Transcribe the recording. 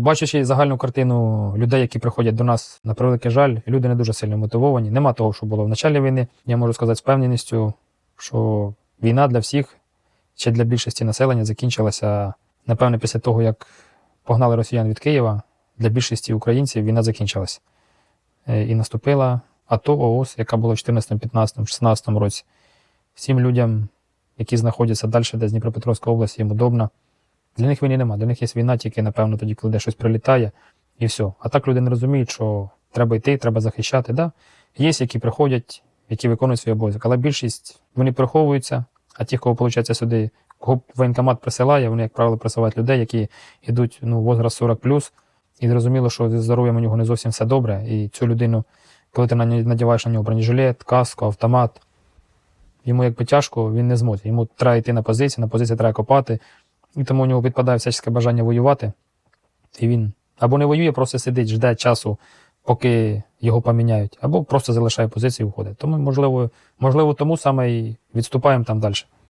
Бачачи загальну картину людей, які приходять до нас на превеликий жаль, люди не дуже сильно мотивовані. Нема того, що було в началі війни. Я можу сказати з певненістю, що війна для всіх, чи для більшості населення закінчилася, напевне, після того, як погнали росіян від Києва, для більшості українців війна закінчилася. Е, І наступила АТО ООС, яка була в 14, 15, 16 році. Всім людям, які знаходяться далі, де з Дніпропетровської області, їм удобно. Для них війни нема. Для них є війна тільки, напевно, тоді, коли де щось прилітає, і все. А так люди не розуміють, що треба йти, треба захищати. Да? Є, які приходять, які виконують свій обов'язок, але більшість вони приховуються, а ті, кого виходить сюди, кого воєнкомат присилає, вони, як правило, присилають людей, які йдуть ну, возраст 40+, і зрозуміло, що зі здоров'ям у нього не зовсім все добре. І цю людину, коли ти надіваєш на нього бронежилет, каску, автомат, йому якби тяжко, він не зможе. Йому треба йти на позиції, на позиції треба копати. І тому у нього відпадає всяческе бажання воювати. І він або не воює, просто сидить, жде часу, поки його поміняють, або просто залишає позицію і уходить. Тому, можливо, можливо, тому саме і відступаємо там далі.